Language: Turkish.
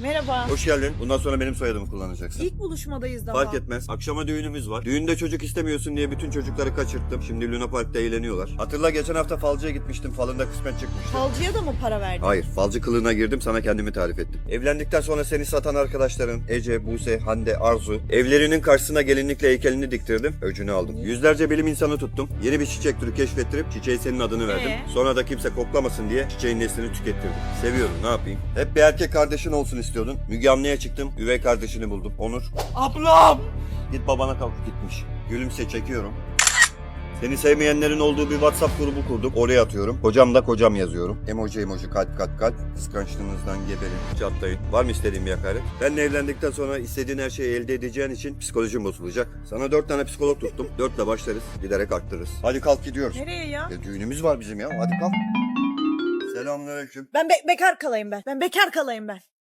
Merhaba. Hoş geldin. Bundan sonra benim soyadımı kullanacaksın. İlk buluşmadayız daha. Fark etmez. Akşama düğünümüz var. Düğünde çocuk istemiyorsun diye bütün çocukları kaçırttım. Şimdi Luna Park'ta eğleniyorlar. Hatırla geçen hafta falcıya gitmiştim. Falında kısmet çıkmıştı. Falcıya da mı para verdin? Hayır, falcı kılığına girdim sana kendimi tarif ettim. Evlendikten sonra seni satan arkadaşların Ece, Buse, Hande, Arzu evlerinin karşısına gelinlikle heykelini diktirdim. Öcünü aldım. Yüzlerce bilim insanı tuttum. Yeni bir çiçek türü keşfettirip çiçeğe senin adını verdim. Ee? Sonra da kimse koklamasın diye çiçeğin neslini tükettirdim. Seviyorum ne yapayım? Hep bir erkek kardeşin olsun istiyordun. Müge Anlı'ya çıktım. Üvey kardeşini buldum. Onur. Ablam! Git babana kalk gitmiş. Gülümse çekiyorum. Seni sevmeyenlerin olduğu bir WhatsApp grubu kurduk. Oraya atıyorum. Kocam da kocam yazıyorum. Emoji emoji kalp kalp kalp. Kıskançlığınızdan geberin. Çatlayın. Var mı istediğin bir hakaret? Benle evlendikten sonra istediğin her şeyi elde edeceğin için psikolojin bozulacak. Sana dört tane psikolog tuttum. Dörtle başlarız. Giderek arttırırız. Hadi kalk gidiyoruz. Nereye ya? Ya düğünümüz var bizim ya. Hadi kalk. Selamünaleyküm. Ben be- bekar kalayım ben. Ben bekar kalayım ben.